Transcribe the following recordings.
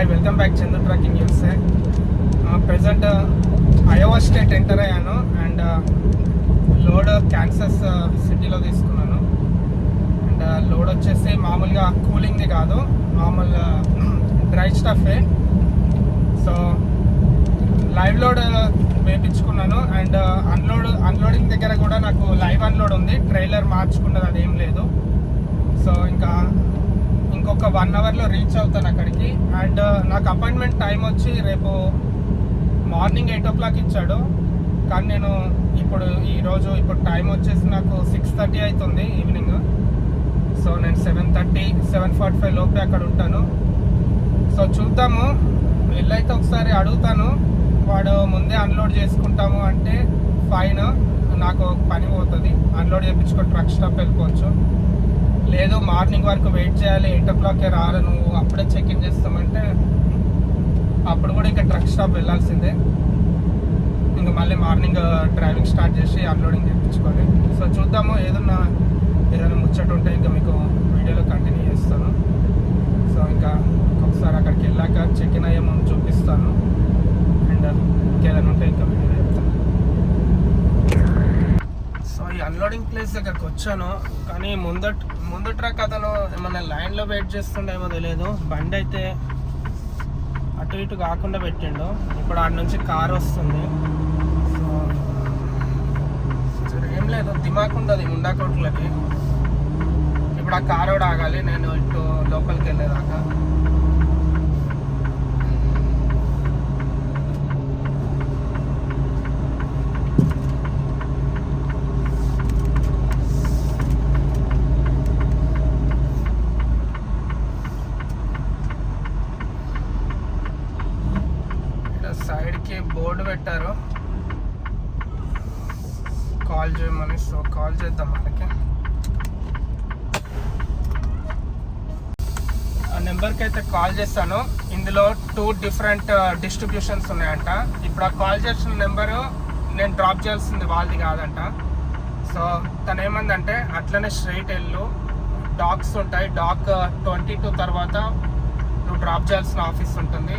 Hi welcome back Chandra trucking news present Iowa state enter అయ్యాను and load Kansas సిటీలో తీసుకున్నాను. And load uh, వచ్చేసి మామూలుగా కూలింగ్ది కాదు మామూలు డ్రై స్టఫే సో లైవ్ లోడ్ వేయించుకున్నాను అండ్ అన్లోడ్ అన్లోడింగ్ దగ్గర కూడా నాకు లైవ్ అన్లోడ్ ఉంది. ట్రైలర్ మార్చుకున్నది అదేం లేదు. సో ఇంకా ఇంకొక వన్ అవర్లో రీచ్ అవుతాను అక్కడికి. అండ్ uh, నాకు అపాయింట్మెంట్ టైం వచ్చి రేపు మార్నింగ్ ఎయిట్ ఓ క్లాక్ ఇచ్చాడు. కానీ నేను ఇప్పుడు ఈరోజు ఇప్పుడు టైం వచ్చేసి నాకు సిక్స్ థర్టీ అవుతుంది ఈవినింగ్ సో నేను seven thirty seven forty five లోపే అక్కడ ఉంటాను. సో చూద్దాము. వెళ్ళైతే ఒకసారి అడుగుతాను. వాడు ముందే అన్లోడ్ చేసుకుంటాము అంటే ఫైన్ నాకు పని పోతుంది. అన్లోడ్ చేయించుకొని ట్రక్ స్టాప్ వెళ్ళిపోవచ్చు. లేదు మార్నింగ్ వరకు వెయిట్ చేయాలి ఎయిట్ ఓ క్లాక్కే రారు నువ్వు? అప్పుడే చెక్ ఇన్ చేస్తామంటే అప్పుడు కూడా ఇంకా ట్రక్ స్టాప్ వెళ్ళాల్సిందే. ఇంకా మళ్ళీ మార్నింగ్ డ్రైవింగ్ స్టార్ట్ చేసి అన్లోడింగ్ చేయించుకోవాలి సో చూద్దాము ఏదన్నా ఏదైనా ముచ్చట ఉంటే ఇంకా మీకు వీడియోలో కంటిన్యూ చేస్తాను. సో ఇంకా ఒకసారి అక్కడికి వెళ్ళాక చెక్ ఇన్ అయ్యే ముందు చూపిస్తాను. అండ్ ఇంకేదైనా ఉంటే ఇంకా వీడియో చెప్తాను సో ఈ అన్లోడింగ్ ప్లేస్ దగ్గరకు వచ్చాను కానీ ముందట ముందు ట్రక్ అతను ఏమన్నా లైన్లో వెయిట్ చేస్తుండేమో తెలియదు బండి అయితే అటు ఇటు కాకుండా పెట్టిండు. ఇప్పుడు ఆడ నుంచి కార్ వస్తుంది. సో సరే, ఏం లేదు దిమాక్ ఉండదు ముండాకోట్లకి ఇప్పుడు ఆ కార్ కూడా ఆగాలి నేను ఇటు లోపలికి వెళ్ళేదాకా ఇక్కడ సైడ్కి బోర్డు పెట్టారు కాల్ చేయమని సో కాల్ చేద్దాం వాళ్ళకి ఆ నెంబర్కి అయితే కాల్ చేస్తాను. ఇందులో టూ డిఫరెంట్ డిస్ట్రిబ్యూషన్స్ ఉన్నాయంట. ఇప్పుడు ఆ కాల్ చేసిన నెంబరు నేను డ్రాప్ చేయాల్సింది వాళ్ళది కాదంట. సో తను ఏమందంటే అట్లనే స్ట్రైట్ వెళ్ళు. డాక్స్ ఉంటాయి. డాక్ ట్వంటీ టూ తర్వాత నువ్వు డ్రాప్ చేయాల్సిన ఆఫీస్ ఉంటుంది.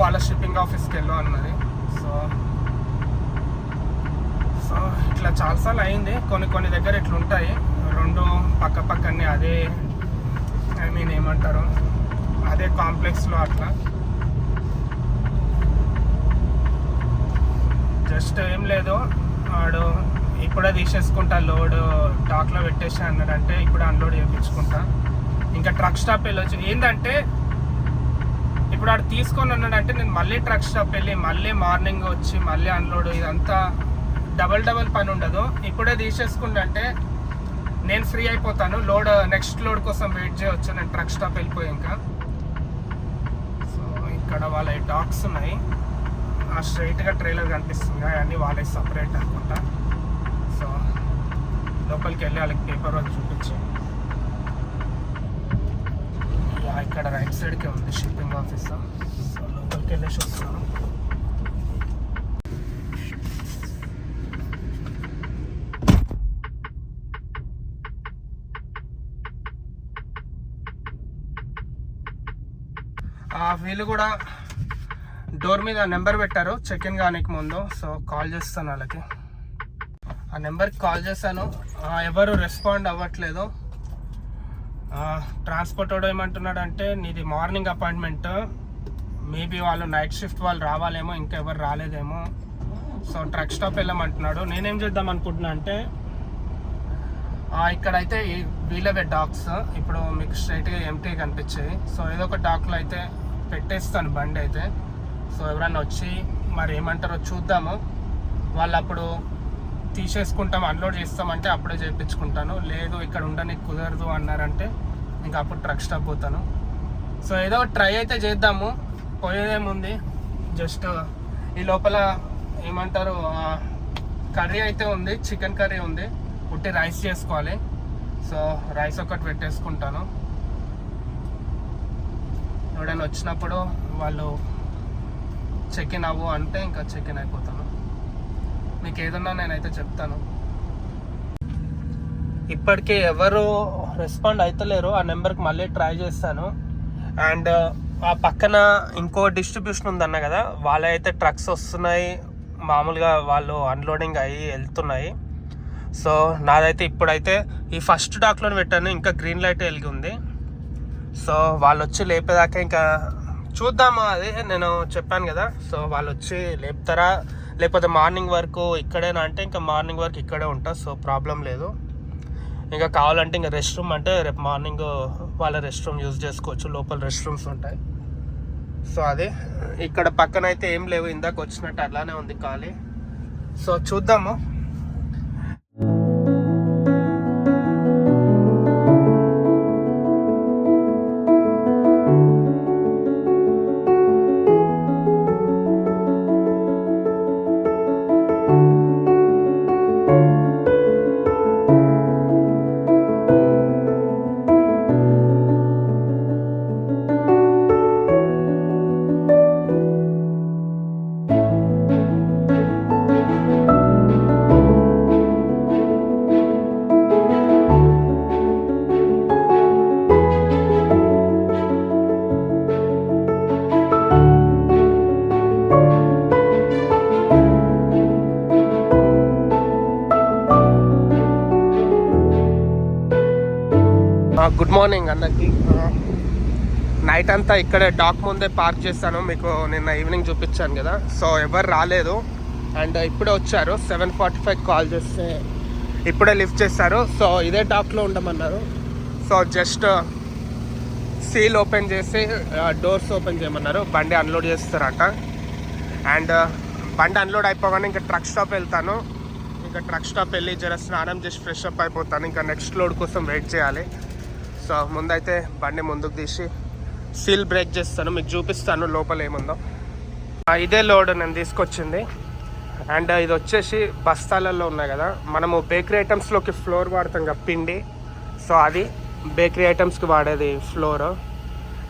వాళ్ళ షిప్పింగ్ ఆఫీస్కి వెళ్ళు అన్నది. సో సో ఇట్లా చాలాసార్లు అయింది. కొన్ని కొన్ని దగ్గర ఇట్లా ఉంటాయి రెండు పక్క పక్కనే అదే ఐ మీన్ ఏమంటారు? అదే కాంప్లెక్స్లో అట్లా. జస్ట్ ఏం లేదు. వాడు ఇప్పుడే తీసేసుకుంటా లోడ్ డాక్లో పెట్టేసి అన్నాడంటే ఇప్పుడు అన్లోడ్ చేయించుకుంటా. ఇంకా ట్రక్ స్టాప్ వెళ్ళొచ్చు. ఏంటంటే ఇప్పుడు ఆడు తీసుకొని ఉన్నాడంటే నేను మళ్ళీ ట్రక్ స్టాప్ వెళ్ళి మళ్ళీ మార్నింగ్ వచ్చి మళ్ళీ అన్లోడ్ ఇదంతా డబల్ డబల్ పని ఉండదు. ఇప్పుడే తీసేసుకుంటే నేను ఫ్రీ అయిపోతాను. లోడ్ నెక్స్ట్ లోడ్ కోసం వెయిట్ చేయవచ్చు నేను ట్రక్ స్టాప్ వెళ్ళిపోయాక ఇంకా. ఇక్కడ వాళ్ళ డాక్స్ ఉన్నాయి. ఆ స్ట్రైట్గా ట్రైలర్ కనిపిస్తుంది. అవన్నీ వాళ్ళకి సపరేట్ అనుకుంటా. సో లోపలికి వెళ్ళి వాళ్ళకి పేపర్ వర్క్ చూపించి. ఇక్కడ రైట్ సైడ్కే ఉంది షిప్పింగ్ ఆఫీస్ సో లోపలికి వెళ్ళేసి చూస్తున్నాను వీళ్ళు కూడా డోర్ మీద నెంబర్ పెట్టారు. చెక్ ఇన్ కానికి ముందు. సో కాల్ చేస్తాను వాళ్ళకి. ఆ నెంబర్కి కాల్ చేశాను. ఎవరు రెస్పాండ్ అవ్వట్లేదు. ట్రాన్స్పోర్ట్ వాడు ఏమంటున్నాడు అంటే నీది మార్నింగ్ అపాయింట్మెంట్ మేబీ వాళ్ళు నైట్ షిఫ్ట్ వాళ్ళు రావాలేమో ఇంకా ఎవరు రాలేదేమో. సో ట్రక్ స్టాప్ వెళ్ళమంటున్నాడు. నేనేం చేద్దాం అనుకుంటున్నా అంటే ఇక్కడైతే ఈ- వీళ్ళవే డాక్స్ ఇప్పుడు మీకు స్ట్రైట్గా ఎంటీ కనిపించాయి సో ఏదో ఒక డాక్లో అయితే పెట్టేస్తాను బండి అయితే. సో ఎవరన్నా వచ్చి మరి ఏమంటారో చూద్దాము. వాళ్ళు అప్పుడు తీసేసుకుంటాం అన్లోడ్ చేస్తామంటే అప్పుడే చేయించుకుంటాను లేదు ఇక్కడ ఉండడానికి కుదరదు అన్నారంటే ఇంకా అప్పుడు ట్రక్ స్టాప్ పోతాను. సో ఏదో ట్రై అయితే చేద్దాము. పోయేదేముంది? జస్ట్ ఈ లోపల ఏమంటారు కర్రీ అయితే ఉంది చికెన్ కర్రీ ఉంది. ఉట్టి రైస్ చేసుకోవాలి. సో రైస్ ఒకటి పెట్టేసుకుంటాను. ఎవడైనా వచ్చినప్పుడు వాళ్ళు చెక్ ఇన్ అవ్వు అంటే ఇంకా చెక్ ఇన్ అయిపోతాను. మీకు ఏదన్నా నేనైతే చెప్తాను. ఇప్పటికే ఎవరు రెస్పాండ్ అవుతలేరు ఆ నెంబర్కి మళ్ళీ ట్రై చేస్తాను. అండ్ ఆ పక్కన ఇంకో డిస్ట్రిబ్యూషన్ ఉందన్న కదా వాళ్ళైతే ట్రక్స్ వస్తున్నాయి. మామూలుగా వాళ్ళు అన్లోడింగ్ అయ్యి వెళ్తున్నాయి. సో నాదైతే ఇప్పుడైతే ఈ ఫస్ట్ డాక్లో పెట్టాను ఇంకా గ్రీన్ లైట్ వెలిగి ఉంది. సో వాళ్ళు వచ్చి లేపేదాకా ఇంకా చూద్దాము అది నేను చెప్పాను కదా. సో వాళ్ళు వచ్చి లేపుతారా? లేకపోతే మార్నింగ్ వరకు ఇక్కడేనా అంటే ఇంకా మార్నింగ్ వరకు ఇక్కడే ఉంటా సో ప్రాబ్లం లేదు. ఇంకా కావాలంటే ఇంకా రెస్ట్ రూమ్ అంటే రేపు మార్నింగ్ వాళ్ళ రెస్ట్ రూమ్ యూజ్ చేసుకోవచ్చు లోపల రెస్ట్ రూమ్స్ ఉంటాయి. సో అది ఇక్కడ పక్కన అయితే ఏం లేవు ఇందాక వచ్చినట్టు అలానే ఉంది ఖాళీ. సో చూద్దాము. మార్నింగ్ అన్నకి. నైట్ అంతా ఇక్కడే డాక్ ముందే పార్క్ చేస్తాను. మీకు నిన్న ఈవినింగ్ చూపించాను కదా. సో ఎవరు రాలేదు. అండ్ ఇప్పుడే వచ్చారు. సెవెన్ ఫార్టీ ఫైవ్ కాల్ చేస్తే ఇప్పుడే లిఫ్ట్ చేస్తారు. సో ఇదే డాక్లో ఉండమన్నారు. సో జస్ట్ సీల్ ఓపెన్ చేసి డోర్స్ ఓపెన్ చేయమన్నారు. బండి అన్లోడ్ చేస్తారట. అండ్ బండి అన్లోడ్ అయిపోగానే ఇంకా ట్రక్ స్టాప్ వెళ్తాను. ఇంకా ట్రక్ స్టాప్ వెళ్ళి జర స్నానం చేసి ఫ్రెష్ అప్ అయిపోతాను. ఇంకా నెక్స్ట్ లోడ్ కోసం వెయిట్ చేయాలి. సో ముందైతే బండి ముందుకు తీసి సీల్ బ్రేక్ చేస్తాను మీకు చూపిస్తాను లోపల ఏముందో. ఇదే లోడ్ నేను తీసుకొచ్చింది. అండ్ ఇది వచ్చేసి బస్తాలలో ఉన్నాయి కదా మనము బేకరీ ఐటమ్స్లోకి ఫ్లోర్ వాడతాం కదా పిండి. సో అది బేకరీ ఐటమ్స్కి వాడేది ఫ్లోర్.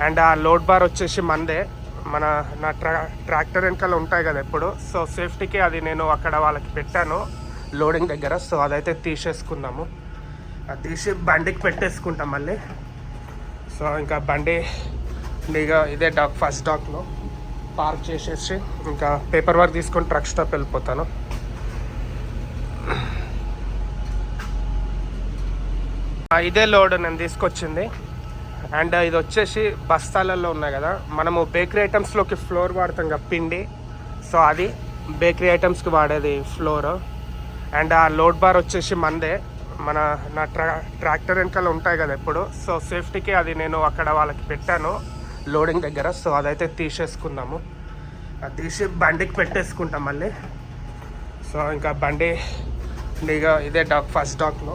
అండ్ ఆ లోడ్ బార్ వచ్చేసి మందే. మన నా ట్రా ట్రాక్టర్ వెనకాల ఉంటాయి కదా ఎప్పుడు. సో సేఫ్టీకి అది నేను అక్కడ వాళ్ళకి పెట్టాను లోడింగ్ దగ్గర. సో అదైతే తీసేసుకున్నాము అది తీసి బండికి పెట్టేసుకుంటాం మళ్ళీ. సో ఇంకా బండి ఇక ఇదే డాక్ ఫస్ట్ డాక్లో పార్క్ చేసేసి ఇంకా పేపర్ వర్క్ తీసుకొని ట్రక్ స్టాప్ వెళ్ళిపోతాను. ఇదే లోడ్ నేను తీసుకొచ్చింది. అండ్ ఇది వచ్చేసి బస్తాలలో ఉన్నాయి కదా. మనము బేకరీ ఐటమ్స్లోకి ఫ్లోర్ వాడతాం కదా పిండి. సో అది బేకరీ ఐటమ్స్కి వాడేది ఫ్లోర్. అండ్ ఆ లోడ్ బార్ వచ్చేసి మందే. మన నా ట్రా ట్రాక్టర్ వెనకాల ఉంటాయి కదా ఎప్పుడు. సో సేఫ్టీకి అది నేను అక్కడ వాళ్ళకి పెట్టాను లోడింగ్ దగ్గర. సో అదైతే తీసేసుకున్నాము అది తీసి బండికి పెట్టేసుకుంటాం మళ్ళీ. సో ఇంకా బండి ఇక ఇదే డాక్ ఫస్ట్ డాక్లో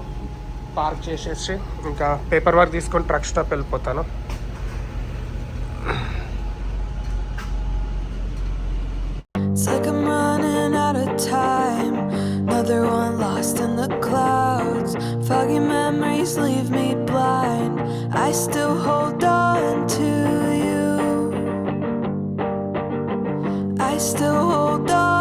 పార్క్ చేసేసి ఇంకా పేపర్ వర్క్ తీసుకొని ట్రక్ స్టాప్ వెళ్ళిపోతాను. Hold on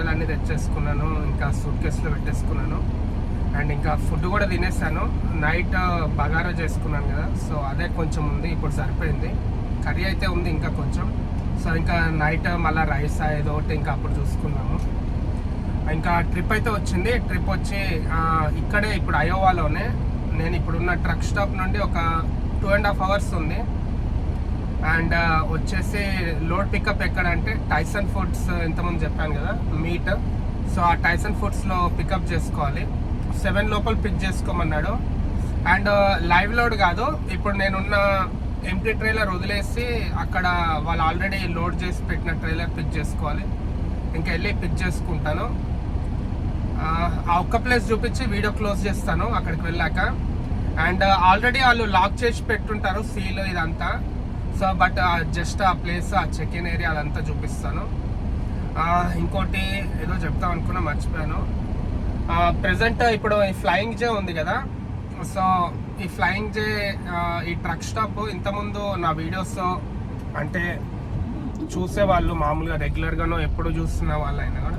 బట్టలు అన్ని తెచ్చేసుకున్నాను ఇంకా సూట్ కేసులో పెట్టేసుకున్నాను. అండ్ ఇంకా ఫుడ్ కూడా తినేసాను. నైట్ బగారా చేసుకున్నాను కదా సో అదే కొంచెం ఉంది ఇప్పుడు సరిపోయింది. కర్రీ అయితే ఉంది ఇంకా కొంచెం. సో ఇంకా నైట్ మళ్ళీ రైస్ ఏదో ఒకటి ఇంకా అప్పుడు చూసుకున్నాము. ఇంకా ట్రిప్ అయితే వచ్చింది. ట్రిప్ వచ్చి ఇక్కడే ఇప్పుడు అయోవాలోనే. నేను ఇప్పుడున్న ట్రక్ స్టాప్ నుండి ఒక టూ అండ్ హాఫ్ అవర్స్ ఉంది. అండ్ వచ్చేసి లోడ్ పికప్ ఎక్కడ అంటే టైసన్ ఫుడ్స్ ఇంతకుముందు చెప్పాను కదా మీట్. సో ఆ టైసన్ ఫుడ్స్లో పికప్ చేసుకోవాలి. సెవెన్ లోపల పిక్ చేసుకోమన్నాడు. అండ్ లైవ్ లోడ్ కాదు ఇప్పుడు నేనున్న ఎంటీ ట్రైలర్ వదిలేసి అక్కడ వాళ్ళు ఆల్రెడీ లోడ్ చేసి పెట్టిన ట్రైలర్ పిక్ చేసుకోవాలి. ఇంకా వెళ్ళి పిక్ చేసుకుంటాను. ఆ, ఆ ఒక్క ప్లేస్ చూపించి వీడియో క్లోజ్ చేస్తాను అక్కడికి వెళ్ళాక. అండ్ ఆల్రెడీ వాళ్ళు లాక్ చేసి పెట్టుంటారు సీల్ ఇదంతా. సో బట్ జస్ట్ ఆ ప్లేస్ ఆ చెక్ ఇన్ ఏరియా అదంతా చూపిస్తాను. ఇంకోటి ఏదో చెప్తాం అనుకున్నా మర్చిపోయాను. ప్రజెంట్ ఇప్పుడు ఈ ఫ్లయింగ్ జే ఉంది కదా. సో ఈ ఫ్లయింగ్ జే ఈ ట్రక్ స్టాప్ ఇంతకుముందు నా వీడియోస్ అంటే చూసేవాళ్ళు మామూలుగా రెగ్యులర్గానో ఎప్పుడు చూస్తున్న వాళ్ళైనా కూడా.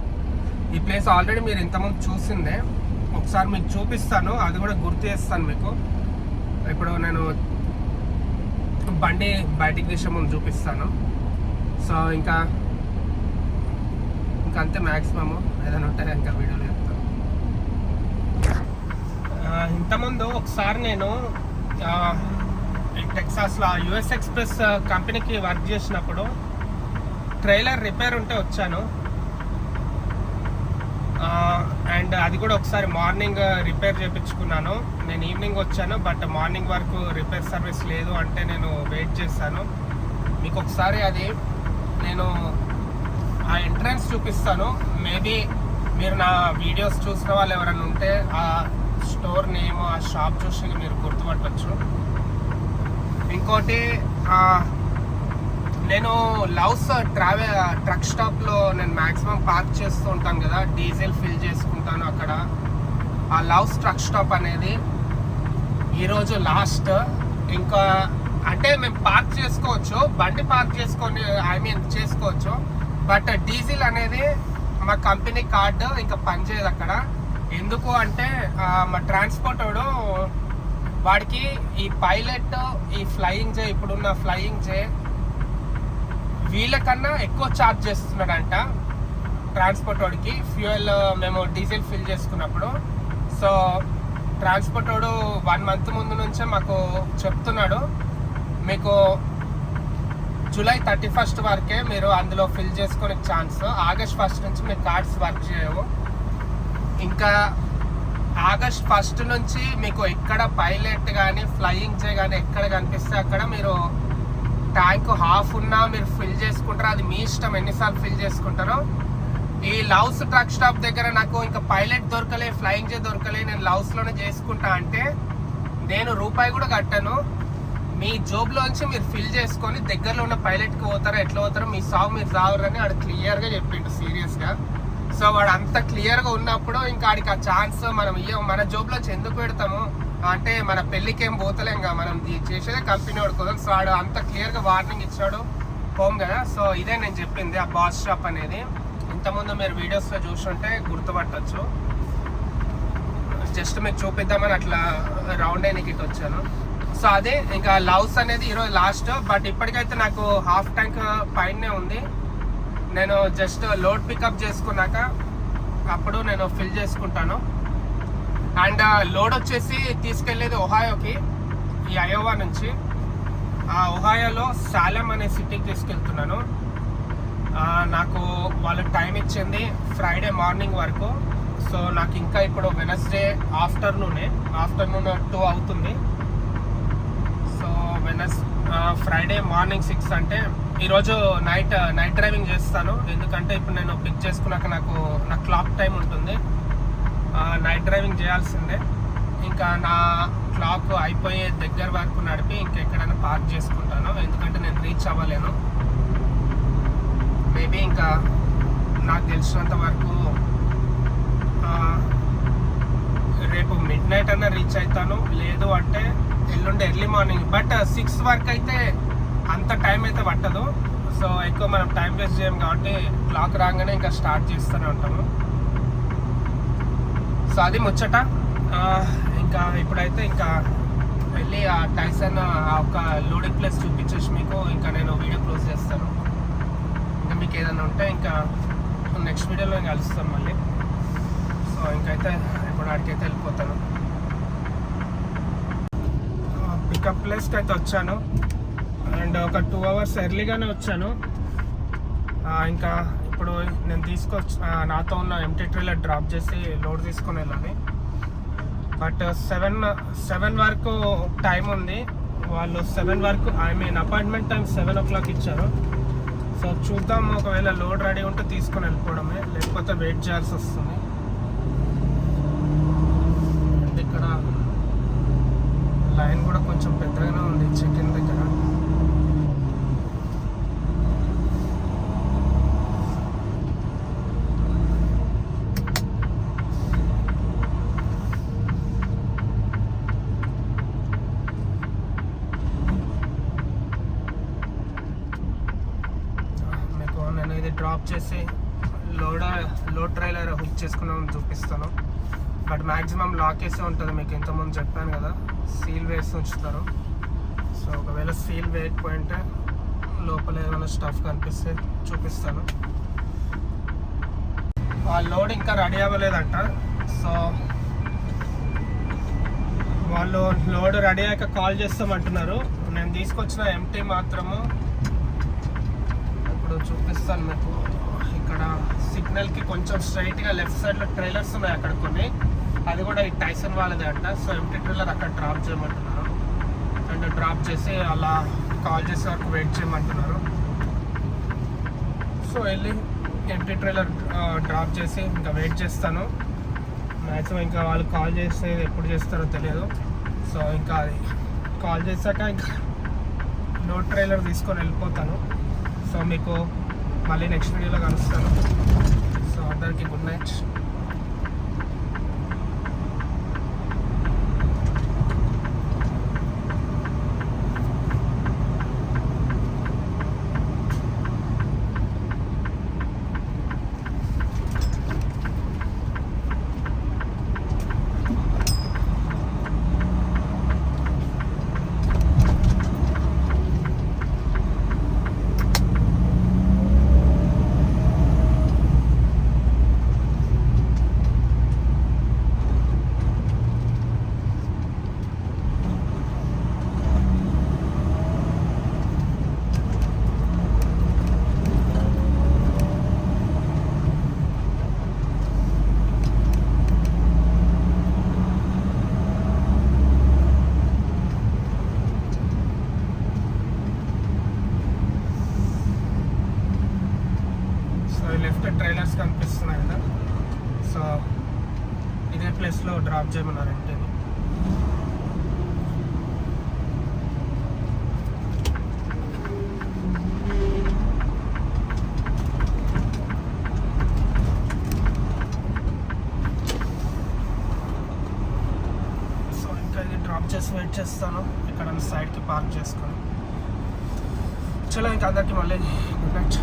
ఈ ప్లేస్ ఆల్రెడీ మీరు ఇంతకుముందు చూసిందే. ఒకసారి మీకు చూపిస్తాను అది కూడా గుర్తు చేస్తాను మీకు. ఇప్పుడు నేను బండి బయటికి తీసే ముందు చూపిస్తాను. సో ఇంకా ఇంకా అంతే మ్యాక్సిమము ఏదైనా ఉంటే ఇంకా వీడియోలు చెప్తాను. ఇంతకుముందు ఒకసారి నేను ఆ, టెక్సాస్లో యుఎస్ ఎక్స్ప్రెస్ కంపెనీకి వర్క్ చేసినప్పుడు ట్రైలర్ రిపేర్ ఉంటే వచ్చాను. అండ్ అది కూడా ఒకసారి మార్నింగ్ రిపేర్ చేయించుకున్నాను నేను ఈవినింగ్ వచ్చాను బట్ మార్నింగ్ వరకు రిపేర్ సర్వీస్ లేదు అంటే నేను వెయిట్ చేశాను. మీకు ఒకసారి అది నేను ఆ ఎంట్రన్స్ చూపిస్తాను. మేబీ మీరు నా వీడియోస్ చూసిన వాళ్ళు ఎవరైనా ఉంటే ఆ స్టోర్ నేమ్ ఆ షాప్ చూసి మీరు గుర్తుపట్టవచ్చు ఇంకోటి నేను లవ్స్ ట్రావెల్ ట్రక్ స్టాప్లో నేను మ్యాక్సిమం పార్క్ చేస్తూ ఉంటాను కదా డీజిల్ ఫిల్ చేసుకుంటాను అక్కడ. ఆ లవ్స్ ట్రక్ స్టాప్ అనేది ఈరోజు లాస్ట్. ఇంకా అంటే మేము పార్క్ చేసుకోవచ్చు బండి పార్క్ చేసుకొని ఐ మీన్ చేసుకోవచ్చు బట్ డీజిల్ అనేది మా కంపెనీ కార్డు ఇంకా పనిచేయదు అక్కడ. ఎందుకు అంటే మా ట్రాన్స్పోర్ట్ వాడు వాడికి ఈ పైలట్ ఈ ఫ్లయింగ్ జే ఇప్పుడున్న ఫ్లయింగ్ జే వీళ్ళకన్నా ఎక్కువ ఛార్జ్ చేస్తున్నాడంట ట్రాన్స్పోర్ట్ వాడికి. ఫ్యూయల్ మేము డీజిల్ ఫిల్ చేసుకున్నప్పుడు. సో ట్రాన్స్పోర్ట్ వాడు వన్ మంత్ ముందు నుంచే మాకు చెప్తున్నాడు. మీకు జూలై థర్టీ ఫస్ట్ వరకే మీరు అందులో ఫిల్ చేసుకునే ఛాన్స్ ఆగస్ట్ ఫస్ట్ నుంచి మీ కార్డ్స్ వర్క్ చేయవు. ఇంకా ఆగస్ట్ ఫస్ట్ నుంచి మీకు ఎక్కడ పైలట్ కానీ ఫ్లయింగ్ చే కానీ ఎక్కడ కనిపిస్తే అక్కడ మీరు ట్యాంక్ హాఫ్ ఉన్నా మీరు ఫిల్ చేసుకుంటారు అది మీ ఇష్టం. ఎన్నిసార్లు ఫిల్ చేసుకుంటారో. ఈ లవ్స్ ట్రక్ స్టాప్ దగ్గర నాకు ఇంకా పైలట్ దొరకలే ఫ్లయింగ్ జే దొరకలే నేను లవ్స్లోనే చేసుకుంటా అంటే నేను రూపాయి కూడా కట్టాను. మీ జోబ్లోంచి మీరు ఫిల్ చేసుకొని దగ్గరలో ఉన్న పైలట్కి పోతారా ఎట్లా పోతారో మీ సాగు మీరు రావరని వాడు క్లియర్గా చెప్పిండు సీరియస్గా. సో వాడు అంత క్లియర్గా ఉన్నప్పుడు ఇంకా ఆడికి ఆ ఛాన్స్ మనం ఇయ్యం. మన జోబ్లోంచి ఎందుకు పెడతాము? అంటే మన పెళ్ళికేం పోతలేం కదా మనం ఇది చేసేదే కంపెనీ వాడుకోదాం సో వాడు అంత క్లియర్గా వార్నింగ్ ఇచ్చాడు పోం కదా. సో ఇదే నేను చెప్పింది ఆ బాస్ షాప్ అనేది. ఇంతకుముందు మీరు వీడియోస్లో చూసుంటే గుర్తుపట్టచ్చు. జస్ట్ మీకు చూపిద్దామని అట్లా రౌండ్ అయినకి ఇటు వచ్చాను. సో అదే ఇంకా లవ్స్ అనేది ఈరోజు లాస్ట్. బట్ ఇప్పటికైతే నాకు హాఫ్ ట్యాంక్ పైనే ఉంది. నేను జస్ట్ లోడ్ పికప్ చేసుకున్నాక అప్పుడు నేను ఫిల్ చేసుకుంటాను. అండ్ లోడ్ వచ్చేసి తీసుకెళ్ళేది ఒహాయోకి ఈ అయోవా నుంచి. ఆ ఒహాయోలో సాలెం అనే సిటీకి తీసుకెళ్తున్నాను. నాకు వాళ్ళు టైం ఇచ్చింది ఫ్రైడే మార్నింగ్ వరకు. సో నాకు ఇంకా ఇప్పుడు వెనస్డే ఆఫ్టర్నూనే ఆఫ్టర్నూన్ టూ అవుతుంది. సో వెనస్ ఫ్రైడే మార్నింగ్ సిక్స్ అంటే ఈరోజు నైట్ నైట్ డ్రైవింగ్ చేస్తాను. ఎందుకంటే ఇప్పుడు నేను పిక్ చేసుకున్నాక నాకు నా క్లాక్ టైం ఉంటుంది. నైట్ డ్రైవింగ్ చేయాల్సిందే. ఇంకా నా క్లాక్ అయిపోయే దగ్గర వరకు నడిపి ఇంకెక్కడైనా పార్క్ చేసుకుంటాను. ఎందుకంటే నేను రీచ్ అవ్వలేను. మేబీ ఇంకా నాకు తెలిసినంత వరకు రేపు మిడ్ నైట్ అన్న రీచ్ అవుతాను లేదు అంటే ఎల్లుండి ఎర్లీ మార్నింగ్ బట్ సిక్స్ వరకు అయితే అంత టైం అయితే పట్టదు. సో ఎక్కువ మనం టైం వేస్ట్ చేయం కాబట్టి క్లాక్ రాగానే ఇంకా స్టార్ట్ చేస్తూనే ఉంటాము. సో అది ముచ్చట ఇంకా ఇప్పుడైతే ఇంకా వెళ్ళి ఆ టైసన్ ఆ ఒక లోడింగ్ ప్లేస్ చూపించేసి మీకు ఇంకా నేను వీడియో క్లోజ్ చేస్తాను. ఇంకా మీకు ఏదైనా ఉంటే ఇంకా నెక్స్ట్ వీడియోలో కలుస్తాం మళ్ళీ. సో ఇంకైతే ఇప్పుడు ఆడికైతే వెళ్ళిపోతాను. పికప్ ప్లేస్కి అయితే వచ్చాను. అండ్ ఒక టూ అవర్స్ ఎర్లీగానే వచ్చాను. ఇంకా ఇప్పుడు నేను తీసుకొచ్చి నాతో ఉన్న ఎంటీ ట్రైలర్ డ్రాప్ చేసి లోడ్ తీసుకొని వెళ్ళాలి బట్ సెవెన్ సెవెన్ వరకు టైం ఉంది. వాళ్ళు సెవెన్ వరకు I mean appointment time seven o'clock ఇచ్చారు. సో చూద్దాం ఒకవేళ లోడ్ రెడీ ఉంటే తీసుకొని వెళ్ళిపోవడమే. లేకపోతే వెయిట్ చేయాల్సి వస్తుంది. ఇక్కడ లైన్ కూడా కొంచెం పెద్దగానే ఉంది చెక్ ఇన్ దగ్గర మీకు నేను ఇది డ్రాప్ చేసి లోడ్ లోడ్ ట్రైలర్ హుక్ చేసుకున్నాం చూపిస్తాను. బట్ మ్యాక్సిమం లాక్ వేసే ఉంటుంది మీకు ఇంతకుముందు చెప్పాను కదా సీల్ వేసి ఉంచుతారు. సో ఒకవేళ సీల్ వేయకపోయింటే లోపల ఏమైనా స్టఫ్ కనిపిస్తే చూపిస్తాను. ఆ లోడ్ ఇంకా రెడీ అవ్వలేదంట. సో వాళ్ళు లోడ్ రెడీ అయ్యాక కాల్ చేస్తామంటున్నారు. నేను తీసుకొచ్చిన ఎంటీ మాత్రము చూపిస్తాను మీకు. ఇక్కడ సిగ్నల్కి కొంచెం స్ట్రైట్గా లెఫ్ట్ సైడ్లో ట్రైలర్స్ ఉన్నాయి అక్కడ కొన్ని. అది కూడా ఈ టైసన్ వాళ్ళదే అంట. సో ఎంటీ ట్రైలర్ అక్కడ డ్రాప్ చేయమంటున్నారు. అండ్ డ్రాప్ చేసి అలా కాల్ చేసే వరకు వెయిట్ చేయమంటున్నారు. సో వెళ్ళి ఎంటీ ట్రైలర్ డ్రాప్ చేసి ఇంకా వెయిట్ చేస్తాను. మ్యాక్సిమం ఇంకా వాళ్ళు కాల్ చేస్తే ఎప్పుడు చేస్తారో తెలియదు. సో ఇంకా అది కాల్ చేశాక ఇంకా లోడ్ ట్రైలర్ తీసుకొని వెళ్ళిపోతాను. సో మీకు మళ్ళీ నెక్స్ట్ వీడియోలో కలుస్తాను. సో అందరికీ గుడ్ నైట్ సో ఈ లెఫ్ట్ ట్రైలర్స్ కనిపిస్తున్నాయి కదా. సో ఇదే ప్లేస్లో డ్రాప్ చేయమన్నారు అంటే సో ఇంకా ఇది డ్రాప్ చేసి వెయిట్ చేస్తాను. ఇక్కడ సైడ్కి పార్క్ చేసుకొని. చలో ఇంకా అందరికీ మళ్ళీ గుడ్ నైట్